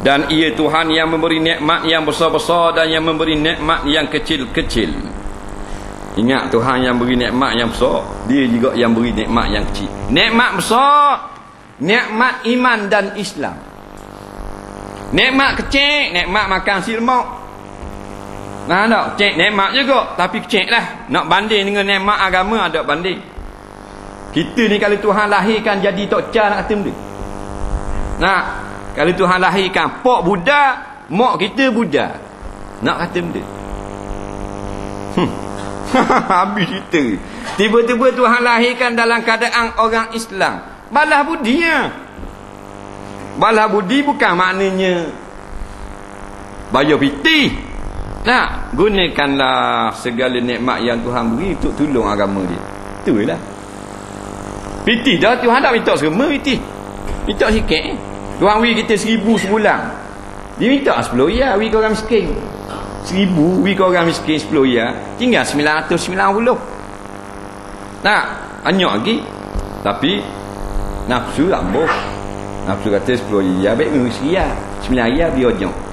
dan ia Tuhan yang memberi nikmat yang besar-besar dan yang memberi nikmat yang kecil-kecil ingat Tuhan yang beri nikmat yang besar dia juga yang beri nikmat yang kecil nikmat besar nikmat iman dan Islam nikmat kecil nikmat makan silmak Nah, tak? Cek nikmat juga. Tapi cek lah. Nak banding dengan nikmat agama ada banding. Kita ni kalau Tuhan lahirkan jadi Tok Cha nak kata benda. Nah, kalau Tuhan lahirkan Pok Buddha, Mak kita Buddha. Nak kata benda. Hmm. Habis cerita. Tiba-tiba Tuhan lahirkan dalam keadaan orang Islam. Balah budi ya. Balah budi bukan maknanya bayar piti. Nah, gunakanlah segala nikmat yang Tuhan beri untuk tolong agama dia. Itulah. Piti dah Tuhan tak minta semua piti. Minta sikit. Tuhan beri kita seribu sebulan. Dia minta sepuluh ya, beri ke orang miskin. Seribu, beri ke orang miskin sepuluh ya. Tinggal sembilan ratus sembilan puluh. Nah, banyak lagi. Tapi, nafsu lambuh. Nafsu kata sepuluh ya, baik mengisi ya. Sembilan ya, biar jom.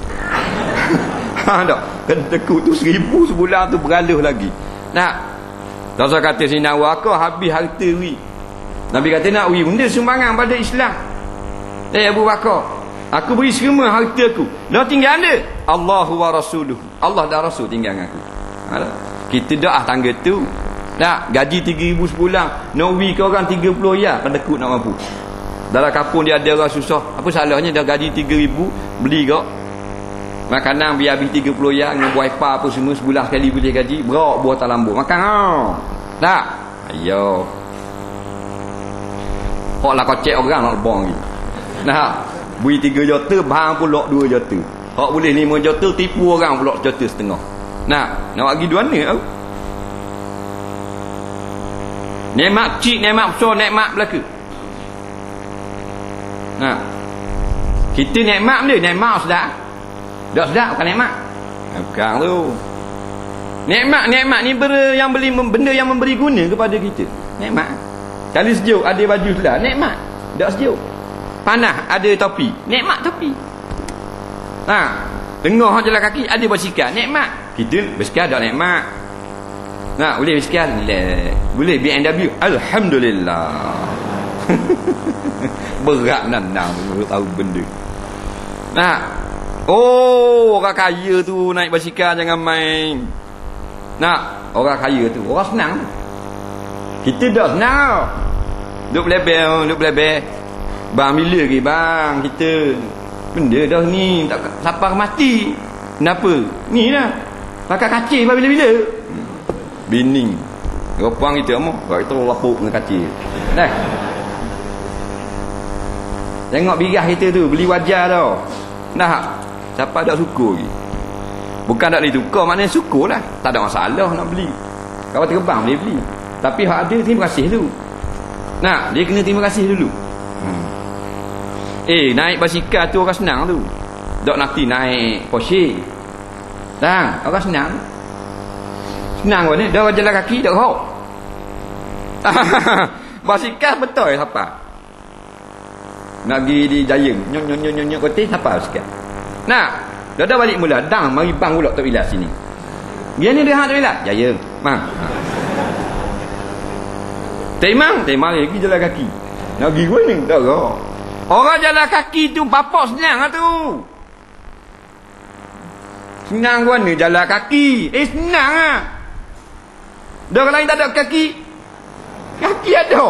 Ha, tak? Kena tekuk tu seribu sebulan tu beraluh lagi. Nak? Rasul kata sini aku habis harta wi. Nabi kata nak wi benda sumbangan pada Islam. Eh Abu Bakar, aku beri semua harta aku. Dah tinggal ada Allahu wa rasuluhu. Allah dan Rasul tinggal dengan aku. Ha, kita dah tangga tu. Nak gaji 3000 sebulan, nak wi ke orang 30 ya, tekuk nak mampu. Dalam kampung dia ada orang susah. Apa salahnya dah gaji 3000 beli kau Makanan biar habis 30 ya dengan buah apa apa semua sebulan sekali boleh gaji. Berak buah tak lambu. Makan ha. Tak? Ayo. Kok lah kocek orang nak lebong ni. Nah, beri 3 juta, bang pula 2 juta. Kok boleh 5 juta, tipu orang pula juta setengah. Nah, nak bagi dua ni tau. Nikmat cik, nikmat besar, nikmat belaka. Nah. Kita nikmat dia, nikmat sudah. Tak sedap bukan nikmat. Bukan tu. Nikmat nikmat ni ber, yang beli benda yang memberi guna kepada kita. Nikmat. Kali sejuk ada baju selah, nikmat. Tak sejuk. Panas ada topi, nikmat topi. Ha, tengah jalan kaki ada basikal, nikmat. Kita basikal tak nikmat. Nah, boleh basikal? Boleh. Boleh BMW. Alhamdulillah. Berat nandang tahu benda. Nah, Oh, orang kaya tu naik basikal jangan main. Nak, orang kaya tu, orang senang. Kita dah senang. Duk belebel, duk belebel. Bang bila lagi bang kita. Benda dah ni tak siapa mati. Kenapa? Ni lah. Pakai kacil bila-bila. Bining. Gopang kita amu. Kau itu lapuk dengan kacil. Dah. Tengok birah kita tu, beli wajar tau. Nah, Siapa tak suka lagi Bukan tak boleh tukar Maknanya suka lah Tak ada masalah nak beli Kalau terbang boleh beli Tapi hak ada terima kasih dulu Nah Dia kena terima kasih dulu. Eh naik basikal tu orang senang tu Tak nanti naik Porsche Dah Orang senang Senang pun ni Dah jalan kaki Tak kau Basikal betul siapa Nak pergi di Jayang Nyok nyok nyok nyok nyok siapa basikal Nah, dah dah balik mula. Dang mari bang pula tak bila sini. Biar ni dia hak tak bila. Ya ya. Mang. Temang, temang lagi jalan kaki. Nak pergi ni tak ke? Orang jalan kaki tu bapak senang lah tu. Senang gua ni jalan kaki. Eh senang ah. Dah lain tak ada kaki. Kaki ada.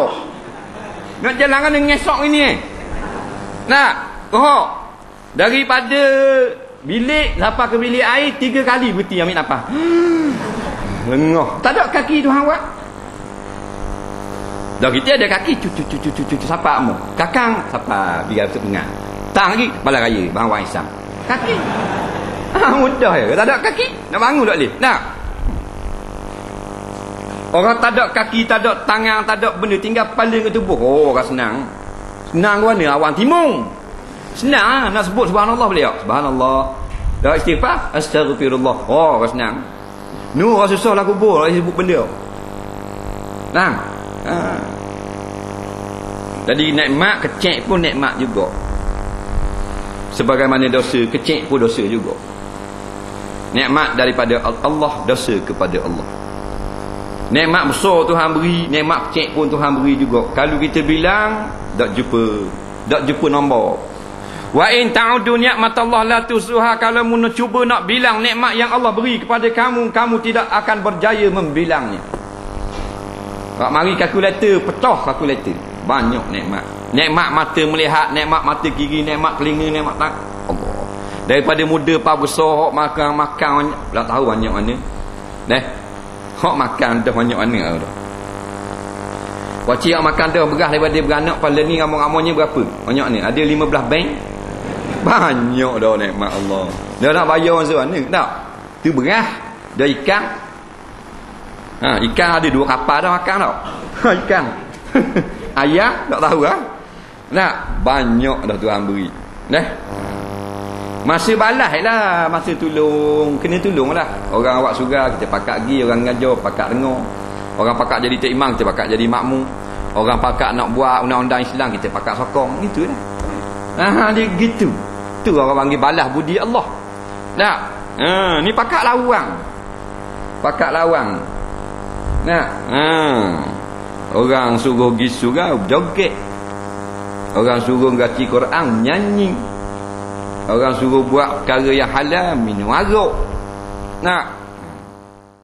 Nak jalan kan ngesok ini eh. Nak, kau Daripada bilik sampai ke bilik air tiga kali berhenti ambil nafas. Lengah. Tak ada kaki tu hang buat. Dah kita ada kaki cucu cucu cucu cucu siapa mu? Kakang siapa biar sepengan. Tang lagi bala raya bang Wan Isam. Kaki. Ah mudah ya. Tak ada kaki nak bangun tak boleh. Nak. Orang tak ada kaki, tak ada tangan, tak ada benda tinggal paling ke tubuh. Oh, orang senang. Senang ke mana? Awang timung. Senang nak sebut subhanallah boleh tak? Subhanallah. Dah istighfar? Astagfirullah. Oh, orang senang. Nu orang susah lah kubur orang sebut benda. Nah. Ha. Jadi nikmat kecek pun nikmat juga. sebagaimana dosa kecil pun dosa juga. Nikmat daripada Allah dosa kepada Allah. Nikmat besar Tuhan beri nikmat kecil pun Tuhan beri juga. Kalau kita bilang tak jumpa tak jumpa nombor. Wa in ta'udu ni'matallah la tusuha. Kalau mun cuba nak bilang nikmat yang Allah beri kepada kamu kamu tidak akan berjaya membilangnya. Pak mari kalkulator pecah kalkulator banyak nikmat nikmat mata melihat nikmat mata kiri nikmat telinga nikmat tak Allah daripada muda pa besar hok makan makan tak tahu banyak mana deh hok makan dah banyak mana dah Wacik yang makan dah berah daripada beranak pada ni ramai-ramainya berapa? Banyak ni. Ada 15 bank. Banyak dah nikmat Allah. Dia nak bayar macam mana? Tak. Tu berah. Dah ikan. Ha, ikan ada dua kapal dah makan tau. Ha, ikan. Ayah tak tahu ah. Ha? Nak banyak dah Tuhan beri. Nah. Masa balas lah Masa tolong Kena tolong lah Orang awak suga Kita pakat pergi Orang ngajar Pakat dengar Orang pakat jadi tek imam Kita pakat jadi makmum Orang pakat nak buat Undang-undang Islam Kita pakat sokong Itu lah Aha, dia gitu Tu orang panggil balas budi Allah Nak ha, Ni pakat lawang Pakat lawang Nak ha. Orang suruh gisu kan Joget Orang suruh ngaji Quran nyanyi. Orang suruh buat perkara yang halal minum arak. Nak